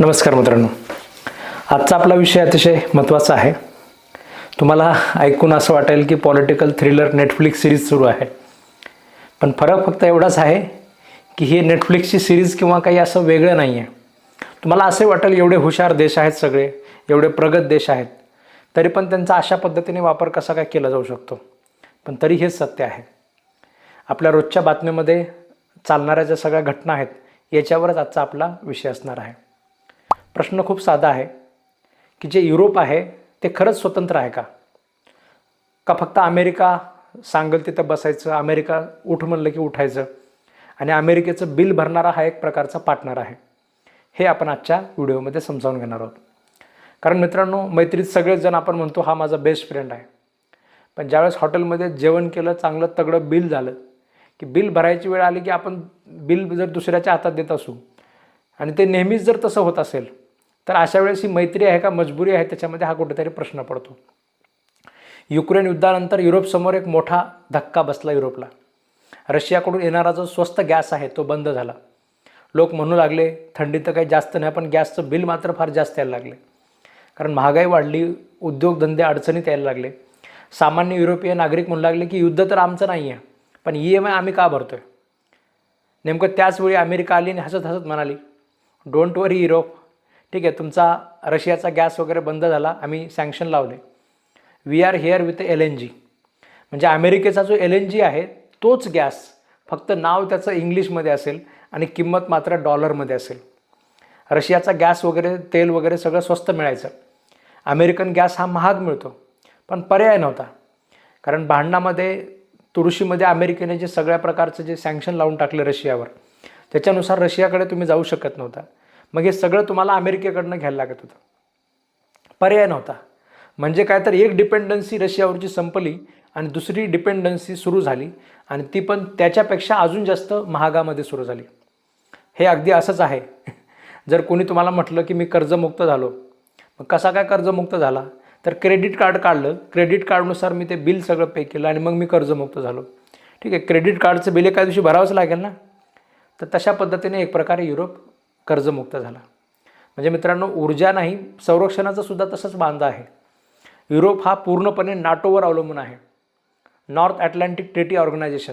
नमस्कार मित्रांनो. आजचा आपला विषय अतिशय महत्त्वाचा आहे. तुम्हाला ऐकून असं वाटेल की पॉलिटिकल थ्रिलर नेटफ्लिक्स सिरीज सुरू आहे. पण फरक फक्त एवढाच आहे की ही नेटफ्लिक्सची सिरीज किंवा काही असं वेगळं नाही आहे तुम्हाला असे वाटेल एवढे हुशार देश आहेत सगळे एवढे प्रगत देश आहेत तरी पण त्यांचा अशा पद्धतीने वापर कसा काय केला जाऊ शकतो? पण तरी हेच सत्य आहे. आपल्या रोजच्या बातमीमध्ये चालणाऱ्या ज्या सगळ्या घटना आहेत याच्यावरच आजचा आपला विषय असणार आहे. प्रश्न खूप साधा आहे की जे युरोप आहे ते खरंच स्वतंत्र आहे का? का फक्त अमेरिका सांगेल तिथं बसायचं अमेरिका उठ म्हणलं की उठायचं? आणि अमेरिकेचं बिल भरणारा हा एक प्रकारचा पार्टनर आहे. हे आपण आजच्या व्हिडिओमध्ये समजावून घेणार आहोत. कारण मित्रांनो मैत्रीत सगळेच जण आपण म्हणतो हा माझा बेस्ट फ्रेंड आहे. पण ज्यावेळेस हॉटेलमध्ये जेवण केलं चांगलं तगडं बिल झालं की बिल भरायची वेळ आली की आपण बिल जर दुसऱ्याच्या हातात देत असू आणि ते नेहमीच जर तसं होत असेल तर अशा वेळेस ही मैत्री आहे का मजबुरी आहे त्याच्यामध्ये हा कुठेतरी प्रश्न पडतो. युक्रेन युद्धानंतर युरोपसमोर एक मोठा धक्का बसला युरोपला. रशियाकडून येणारा जो स्वस्त गॅस आहे तो बंद झाला. लोक म्हणू लागले थंडी तर काही जास्त नाही पण गॅसचं बिल मात्र फार जास्त यायला लागले. कारण महागाई वाढली उद्योगधंदे अडचणीत यायला लागले. सामान्य युरोपीय नागरिक म्हणू लागले की युद्ध तर आमचं नाही आहे पण ई एम आय आम्ही का भरतो आहे नेमकं त्याचवेळी अमेरिका आली आणि हसत हसत म्हणाली डोंट वरी युरोप ठीक आहे तुमचा रशियाचा गॅस वगैरे बंद झाला आम्ही सँक्शन लावले. We are here with L N G म्हणजे अमेरिकेचा जो एल एन जी आहे तोच गॅस फक्त नाव त्याचं इंग्लिशमध्ये असेल आणि किंमत मात्र डॉलरमध्ये असेल. रशियाचा गॅस वगैरे तेल वगैरे सगळं स्वस्त मिळायचं. अमेरिकन गॅस हा महाग मिळतो पण पर्याय नव्हता. कारण भांडणामध्ये तुळशीमध्ये अमेरिकेने जे सगळ्या प्रकारचं जे सँक्शन लावून टाकले रशियावर त्याच्यानुसार रशियाकडे तुम्ही जाऊ शकत नव्हता. मग हे सगळं तुम्हाला अमेरिकेकडनं घ्यायला लागत होतं. पर्याय नव्हता. म्हणजे काय तर एक डिपेंडन्सी रशियावरची संपली आणि दुसरी डिपेंडन्सी सुरू झाली आणि ती पण त्याच्यापेक्षा अजून जास्त महागामध्ये सुरू झाली. हे अगदी असंच आहे. जर कोणी तुम्हाला म्हटलं की मी कर्जमुक्त झालो मग कसा काय कर्जमुक्त झाला? तर क्रेडिट कार्ड काढलं. क्रेडिट कार्डनुसार मी ते बिल सगळं पे केलं आणि मग मी कर्जमुक्त झालो. ठीक आहे क्रेडिट कार्डचं बिल एका दिवशी भरावंच लागेल ना? तर तशा पद्धतीने एक प्रकारे युरोप कर्जमुक्त झाला. म्हणजे मित्रांनो ऊर्जा नाही संरक्षणाचं सुद्धा तसंच बांधा आहे. युरोप हा पूर्णपणे नाटोवर अवलंबून आहे. North Atlantic Treaty Organization.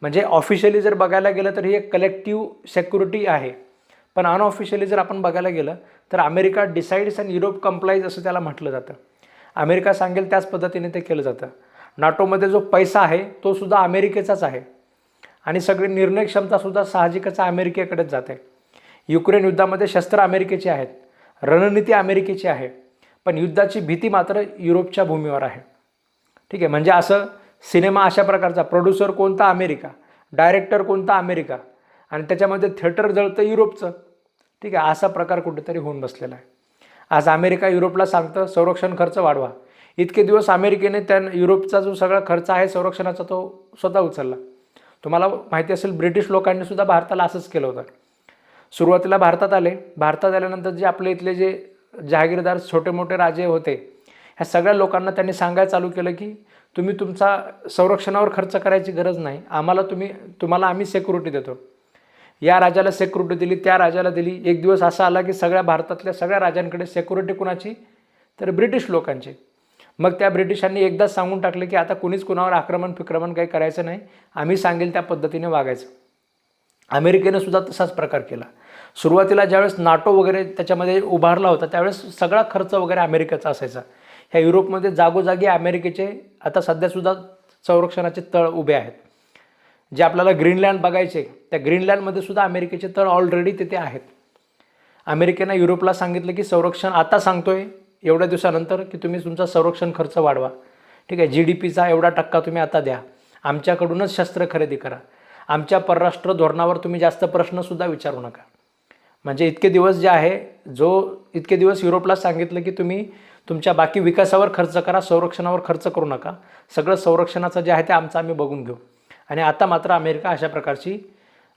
म्हणजे ऑफिशियली जर बघायला गेलं तर ही एक कलेक्टिव्ह सेक्युरिटी आहे. पण अनऑफिशियली जर आपण बघायला गेलं तर America decides and Europe complies असं त्याला म्हटलं जातं. अमेरिका सांगेल त्याच पद्धतीने ते केलं जातं. नाटोमध्ये जो पैसा आहे तो सुद्धा अमेरिकेचाच आहे. आणि सगळी निर्णय क्षमतासुद्धा साहजिकच अमेरिकेकडेच जाते. युक्रेन युद्धामध्ये शस्त्र अमेरिकेची आहेत रणनीती अमेरिकेची आहे पण युद्धाची भीती मात्र युरोपच्या भूमीवर आहे. ठीक आहे म्हणजे असं सिनेमा अशा प्रकारचा प्रोड्युसर कोणता अमेरिका डायरेक्टर कोणता अमेरिका आणि त्याच्यामध्ये थिएटर जळतं युरोपचं. ठीक आहे असा प्रकार कुठेतरी होऊन बसलेला आहे. आज अमेरिका युरोपला सांगतं संरक्षण खर्च वाढवा. इतके दिवस अमेरिकेने त्या युरोपचा जो सगळा खर्च आहे संरक्षणाचा तो स्वतः उचलला. तुम्हाला माहिती असेल ब्रिटिश लोकांनी सुद्धा भारताला असंच केलं होतं. सुरुवातीला भारतात आले. भारतात आल्यानंतर जे आपले इथले जे जहागीरदार छोटे मोठे राजे होते ह्या सगळ्या लोकांना त्यांनी सांगायला चालू केलं की तुम्ही तुमचा संरक्षणावर खर्च करायची गरज नाही. आम्हाला तुम्ही तुम्हाला आम्ही सेक्युरिटी देतो. या राजाला सेक्युरिटी दिली. त्या राजाला दिली. एक दिवस असा आला की सगळ्या भारतातल्या सगळ्या राजांकडे सेक्युरिटी कुणाची? तर ब्रिटिश लोकांची. मग त्या ब्रिटिशांनी एकदाच सांगून टाकले की आता कुणीच कुणावर आक्रमण फिक्रमण काही करायचं नाही. आम्ही सांगेल त्या पद्धतीने वागायचं. अमेरिकेनं सुद्धा तसाच प्रकार केला. सुरुवातीला ज्यावेळेस नाटो वगैरे त्याच्यामध्ये उभारला होता त्यावेळेस सगळा खर्च वगैरे अमेरिकेचा असायचा. ह्या युरोपमध्ये जागोजागी अमेरिकेचे आता सध्यासुद्धा संरक्षणाचे तळ उभे आहेत. जे आपल्याला ग्रीनलँड बघायचे त्या ग्रीनलँडमध्ये सुद्धा अमेरिकेचे तळ ऑलरेडी तिथे आहेत. अमेरिकेनं युरोपला सांगितलं की संरक्षण आता सांगतोय एवढ्या दिवसानंतर की तुम्ही तुमचा संरक्षण खर्च वाढवा. ठीक आहे जी डी पीचा एवढा टक्का तुम्ही आता द्या. आमच्याकडूनच शस्त्र खरेदी करा. आमच्या परराष्ट्र धोरणावर तुम्ही जास्त प्रश्नसुद्धा विचारू नका. म्हणजे इतके दिवस जे आहे जो इतके दिवस युरोपला सांगितलं की तुम्ही तुमच्या बाकी विकासावर खर्च करा संरक्षणावर खर्च करू नका. सगळं संरक्षणाचं जे आहे ते आमचं आम्ही बघून घेऊ. आणि आता मात्र अमेरिका अशा प्रकारची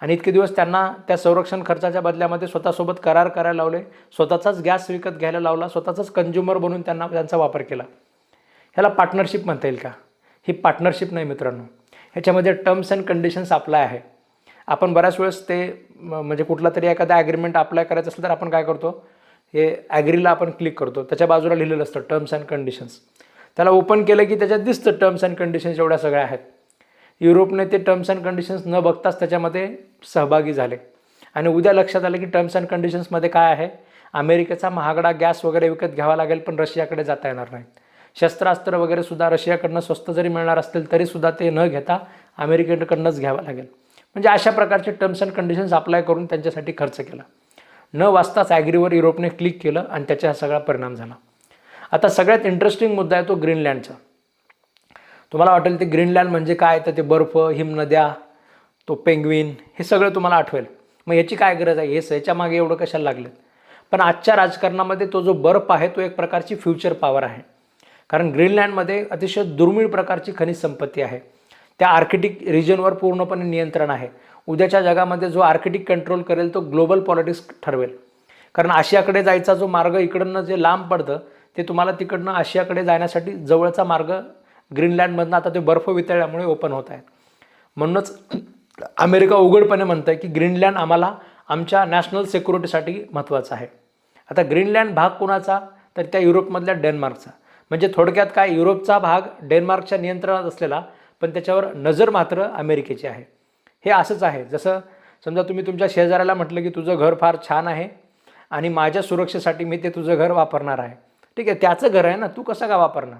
आणि इतके दिवस त्यांना त्या संरक्षण खर्चाच्या बदल्यामध्ये स्वतःसोबत करार करायला लावले. स्वतःचाच गॅस विकत घ्यायला लावला. स्वतःचाच कंझ्युमर बनून त्यांना त्यांचा वापर केला. ह्याला पार्टनरशिप म्हणता येईल का? ही पार्टनरशिप नाही मित्रांनो. ह्याच्यामध्ये टर्म्स अँड कंडिशन्स अप्लाय आहे. आपण बऱ्याच वेळेस ते म्हणजे कुठला तरी एखादा ॲग्रीमेंट अप्लाय करायचं असेल तर आपण काय करतो? हे ॲग्रीला आपण क्लिक करतो. त्याच्या बाजूला लिहिलेलं असतं टर्म्स अँड कंडिशन्स त्याला ओपन केलं की त्याच्यात दिसतं टर्म्स अँड कंडिशन्स एवढ्या सगळ्या आहेत. युरोपने ते टर्म्स अँड कंडिशन्स न बघताच त्याच्यामध्ये सहभागी झाले. आणि उद्या लक्षात आलं की टर्म्स अँड कंडिशन्समध्ये काय आहे? अमेरिकेचा महागडा गॅस वगैरे विकत घ्यावा लागेल पण रशियाकडे जाता येणार नाही. शस्त्रास्त्र वगैरे सुद्धा रशियाकडनं स्वस्त जरी मिळणार असतील तरीसुद्धा ते न घेता अमेरिकेकडनंच घ्यावं लागेल. म्हणजे अशा प्रकारचे टर्म्स अँड कंडिशन्स अप्लाय करून त्यांच्यासाठी खर्च केला. न वाचताच ॲग्रीवर युरोपने क्लिक केलं आणि त्याचा हा सगळा परिणाम झाला. आता सगळ्यात इंटरेस्टिंग मुद्दा आहे तो ग्रीनलँडचा. तुम्हाला वाटेल ते ग्रीनलँड म्हणजे काय? तर ते बर्फ हिमनद्या तो पेंग्विन हे सगळं तुम्हाला आठवेल. मग याची काय गरज आहे? हे याच्या मागे एवढं कशाला लागलं पण आजच्या राजकारणामध्ये तो जो बर्फ आहे तो एक प्रकारची फ्युचर पॉवर आहे. कारण ग्रीनलँडमध्ये अतिशय दुर्मिळ प्रकारची खनिज संपत्ती आहे. त्या आर्किटिक रिजनवर पूर्णपणे नियंत्रण आहे. उद्याच्या जगामध्ये जो आर्किटिक कंट्रोल करेल तो ग्लोबल पॉलिटिक्स ठरवेल. कारण आशियाकडे जायचा जो मार्ग इकडनं जे लांब पडतं ते तुम्हाला तिकडनं आशियाकडे जाण्यासाठी जवळचा मार्ग ग्रीनलँडमधनं आता ते बर्फ वितळल्यामुळे ओपन होत आहेत म्हणूनच अमेरिका उघडपणे म्हणतं आहे की ग्रीनलँड आम्हाला आमच्या नॅशनल सिक्युरिटीसाठी महत्त्वाचं आहे. आता ग्रीनलँड भाग कोणाचा? तर त्या युरोपमधल्या डेन्मार्कचा. म्हणजे थोडक्यात काय? युरोपचा भाग डेन्मार्कच्या नियंत्रणात असलेला पण त्याच्यावर नजर मात्र अमेरिकेची आहे. हे असंच आहे. जसं समजा तुम्ही तुमच्या शेजाऱ्याला म्हटलं की तुझं घर फार छान आहे आणि माझ्या सुरक्षेसाठी मी ते तुझं घर वापरणार आहे. ठीक आहे त्याचं घर आहे ना तू कसं का वापरणार?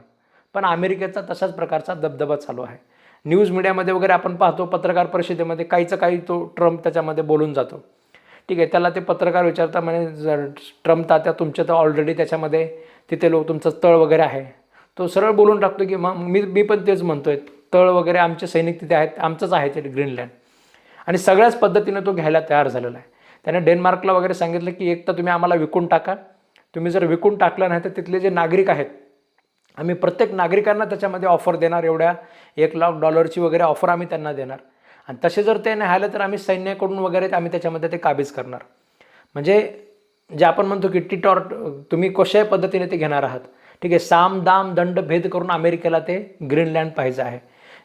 पण अमेरिकेचा तशाच प्रकारचा दबदबा चालू आहे. न्यूज मीडियामध्ये वगैरे आपण पाहतो पत्रकार परिषदेमध्ये काहीचं काही तो ट्रम्प त्याच्यामध्ये बोलून जातो. ठीक आहे त्याला ते पत्रकार विचारता म्हणे जर ट्रम्प तात्या तुमच्या तर ऑलरेडी त्याच्यामध्ये तिथे लोक तुमचं तळ वगैरे आहे. तो सरळ बोलून टाकतो की मग मी मी पण तेच म्हणतो आहे तळ वगैरे आमचे सैनिक तिथे आहेत आमचंच आहे ते ग्रीनलँड. आणि सगळ्याच पद्धतीनं तो घ्यायला तयार झालेला आहे. त्याने डेन्मार्कला वगैरे सांगितलं की एक तर तुम्ही आम्हाला विकून टाका. तुम्ही जर विकून टाकलं नाही तर तिथले जे नागरिक आहेत आम्ही प्रत्येक नागरिकांना त्याच्यामध्ये ऑफर देणार एवढ्या एक लाख डॉलरची वगैरे ऑफर आम्ही त्यांना देणार. आणि तसे जर ते नाही आलं तर आम्ही सैन्याकडून वगैरे आम्ही त्याच्यामध्ये ते काबीज करणार. म्हणजे जे आपण म्हणतो की टिटॉर तुम्ही कशाही पद्धतीने ते घेणार आहात. ठीक आहे साम दाम दंड भेद करून अमेरिकेला ते ग्रीनलँड पाहिजे आहे.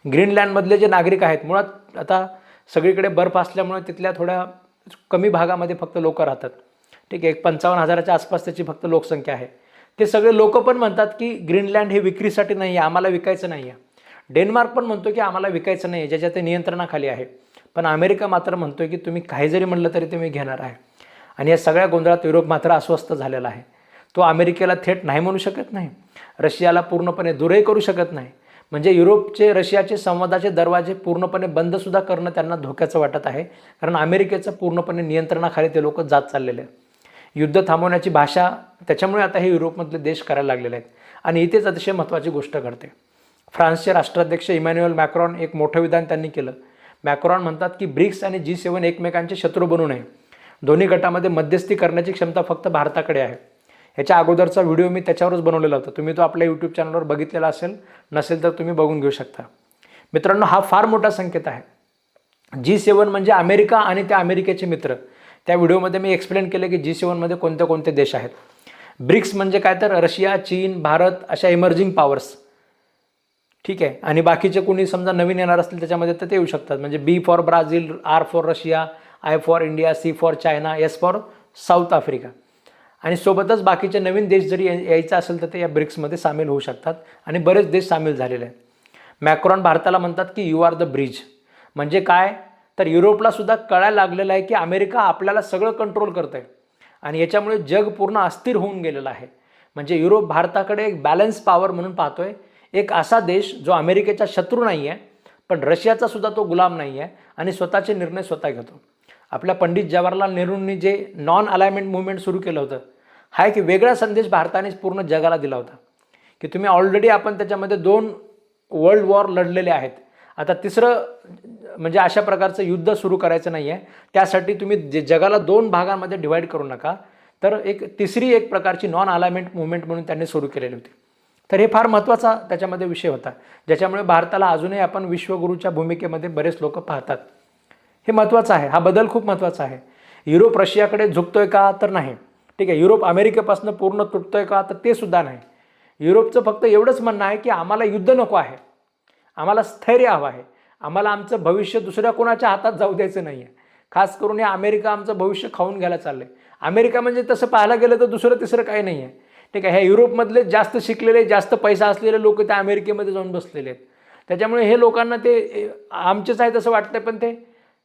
ग्रीनलँडमधले जे नागरिक आहेत मुळात आता सगळीकडे बर्फ असल्यामुळे तिथल्या थोड्या कमी भागामध्ये फक्त लोक राहतात. ठीक आहे एक पंचावन्न हजाराच्या आसपास त्याची फक्त लोकसंख्या आहे. ते सगळे लोक पण म्हणतात की ग्रीनलँड हे विक्रीसाठी नाही आहे आम्हाला विकायचं नाही आहे डेन्मार्क पण म्हणतो की आम्हाला विकायचं नाही आहे ज्याच्या ते नियंत्रणाखाली आहे. पण अमेरिका मात्र म्हणतो की तुम्ही काही जरी म्हणलं तरी तुम्ही घेणार आहे. आणि या सगळ्या गोंधळात युरोप मात्र अस्वस्थ झालेला आहे. तो अमेरिकेला थेट नाही म्हणू शकत नाही. रशियाला पूर्णपणे दूरही करू शकत नाही. म्हणजे युरोपचे रशियाचे संवादाचे दरवाजे पूर्णपणे बंदसुद्धा करणं त्यांना धोक्याचं वाटत आहे. कारण अमेरिकेचं पूर्णपणे नियंत्रणाखाली ते लोक जात चाललेले आहेत. युद्ध थांबवण्याची भाषा त्याच्यामुळे आता हे युरोपमधले देश करायला लागलेले आहेत. आणि इथेच अतिशय महत्त्वाची गोष्ट घडते. फ्रान्सचे राष्ट्राध्यक्ष इमॅन्युअल मॅक्रॉन एक मोठं विधान त्यांनी केलं. मॅक्रॉन म्हणतात की ब्रिक्स आणि जी सेवन एकमेकांचे शत्रू बनू नये. दोन्ही गटामध्ये मध्यस्थी करण्याची क्षमता फक्त भारताकडे आहे. ह्याच्या अगोदरचा व्हिडिओ मी त्याच्यावरच बनवलेला होता. तुम्ही तो आपल्या यूट्यूब चॅनलवर बघितलेला असेल नसेल तर तुम्ही बघून घेऊ शकता. मित्रांनो हा फार मोठा संकेत आहे. जी सेवन म्हणजे अमेरिका आणि त्या अमेरिकेचे मित्र. त्या व्हिडिओमध्ये मी एक्सप्लेन केलं की जी सेवनमध्ये कोणते कोणते देश आहेत. ब्रिक्स म्हणजे काय तर रशिया चीन भारत अशा इमर्जिंग पॉवर्स ठीक आहे? आणि बाकीचे कोणी समजा नवीन येणार असतील त्याच्यामध्ये तर ते येऊ शकतात. म्हणजे B for Brazil R for Russia I for India C for China S for South Africa आणि सोबतच बाकीचे नवीन देश जरी यायचा यायचं असेल तर ते या ब्रिक्समध्ये सामील होऊ शकतात आणि बरेच देश सामील झालेले आहेत. मॅक्रॉन भारताला म्हणतात की यू आर द ब्रिज म्हणजे काय? तर युरोपला सुद्धा कळायला लागलेलं आहे की अमेरिका आपल्याला सगळं कंट्रोल करतं आहे आणि याच्यामुळे जग पूर्ण अस्थिर होऊन गेलेलं आहे. म्हणजे युरोप भारताकडे एक बॅलन्स पॉवर म्हणून पाहतो आहे एक असा देश जो अमेरिकेचा शत्रू नाही आहे पण रशियाचा सुद्धा तो गुलाम नाही आहे आणि स्वतःचे निर्णय स्वतः घेतो. आपल्या पंडित जवाहरलाल नेहरूंनी जे नॉन अलायमेंट मुवमेंट सुरू केलं होतं हा एक वेगळा संदेश भारताने पूर्ण जगाला दिला होता. की तुम्ही ऑलरेडी आपण त्याच्यामध्ये दोन वर्ल्ड वॉर लढलेले आहेत. आता तिसरं म्हणजे अशा प्रकारचं युद्ध सुरू करायचं नाही आहे त्यासाठी तुम्ही जे जगाला दोन भागांमध्ये डिवाईड करू नका. तर एक तिसरी एक प्रकारची नॉन अलायमेंट मुवमेंट म्हणून त्यांनी सुरू केलेली होती. तर हे फार महत्त्वाचा त्याच्यामध्ये विषय होता. ज्याच्यामुळे भारताला अजूनही आपण विश्वगुरूच्या भूमिकेमध्ये बरेच लोक पाहतात. हे महत्त्वाचं आहे. हा बदल खूप महत्त्वाचा आहे. युरोप रशियाकडे झुकतोय का? तर नाही. ठीक आहे युरोप अमेरिकेपासून पूर्ण तुटतोय का? तर ते सुद्धा नाही. युरोपचं फक्त एवढंच म्हणणं आहे की आम्हाला युद्ध नको आहे. आम्हाला स्थैर्य हवं आहे. आम्हाला आमचं भविष्य दुसऱ्या कोणाच्या हातात जाऊ द्यायचं नाही आहे खास करून हे अमेरिका आमचं भविष्य खाऊन घ्यायला चाललं आहे अमेरिका म्हणजे तसं पाहायला गेलं तर दुसरं तिसरं काही नाही आहे ठीक आहे ह्या युरोपमधले जास्त शिकलेले जास्त पैसा असलेले लोक त्या अमेरिकेमध्ये जाऊन बसलेले आहेत. त्याच्यामुळे हे लोकांना ते आमचेच आहेत असं वाटतं पण ते.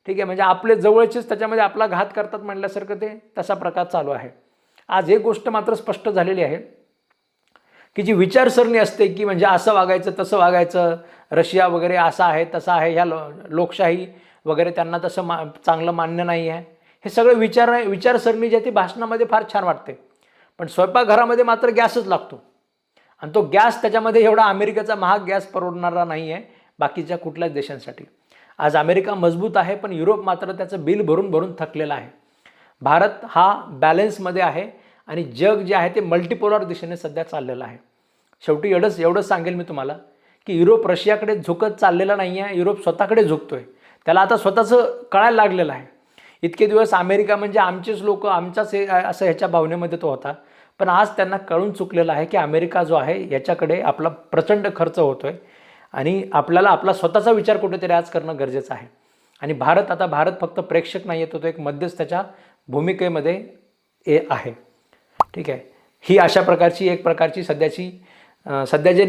ठीक आहे म्हणजे आपले जवळचेच त्याच्यामध्ये आपला घात करतात म्हणल्यासारखं ते तसा प्रकार चालू आहे. आज एक गोष्ट मात्र स्पष्ट झालेली आहे की जी विचारसरणी असते की म्हणजे असं वागायचं तसं वागायचं रशिया वगैरे असं आहे तसं आहे ह्या लो लोकशाही वगैरे त्यांना तसं मा चांगलं मान्य नाही आहे. हे सगळं विचार विचारसरणी जी आहे ती भाषणामध्ये फार छान वाटते. पण स्वयंपाकघरामध्ये मात्र गॅसच लागतो. आणि तो गॅस त्याच्यामध्ये एवढा अमेरिकेचा महाग गॅस परवडणारा नाही आहे बाकीच्या कुठल्याच देशांसाठी. आज अमेरिका मजबूत आहे पण युरोप मात्र त्याचं बिल भरून भरून थकलेलं आहे. भारत हा बॅलन्समध्ये आहे. आणि जग जे आहे ते मल्टीपोलर दिशेने सध्या चाललेलं आहे. शेवटी एवढंच एवढंच सांगेल मी तुम्हाला की युरोप रशियाकडे झुकत चाललेला नाही आहे युरोप स्वतःकडे झुकतो आहे त्याला आता स्वतःचं कळायला लागलेलं आहे. इतके दिवस अमेरिका म्हणजे आमचेच लोक आमचाच हे असं ह्याच्या भावनेमध्ये तो होता. पण आज त्यांना कळून चुकलेलं आहे की अमेरिका जो आहे याच्याकडे आपला प्रचंड खर्च होतो आहे आणि आपल्याला आपला स्वतःचा विचार कुठेतरी आज करणं गरजेचं आहे. आणि भारत आता भारत फक्त प्रेक्षक नाही येतो तो एक मध्यस्थाच्या भूमिकेमध्ये ए आहे. ठीक आहे. ही अशा प्रकारची एक प्रकारची सध्याची सध्या जे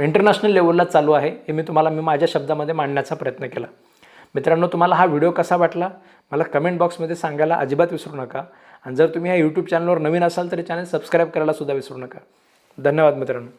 इंटरनॅशनल लेवलला चालू आहे हे मी तुम्हाला मी माझ्या शब्दामध्ये मांडण्याचा प्रयत्न केला. मित्रांनो तुम्हाला हा व्हिडिओ कसा वाटला? मला कमेंट बॉक्समध्ये सांगायला अजिबात विसरू नका. आणि जर तुम्ही ह्या यूट्यूब चॅनलवर नवीन असाल तर चॅनल सबस्क्राईब करायला सुद्धा विसरू नका. धन्यवाद मित्रांनो.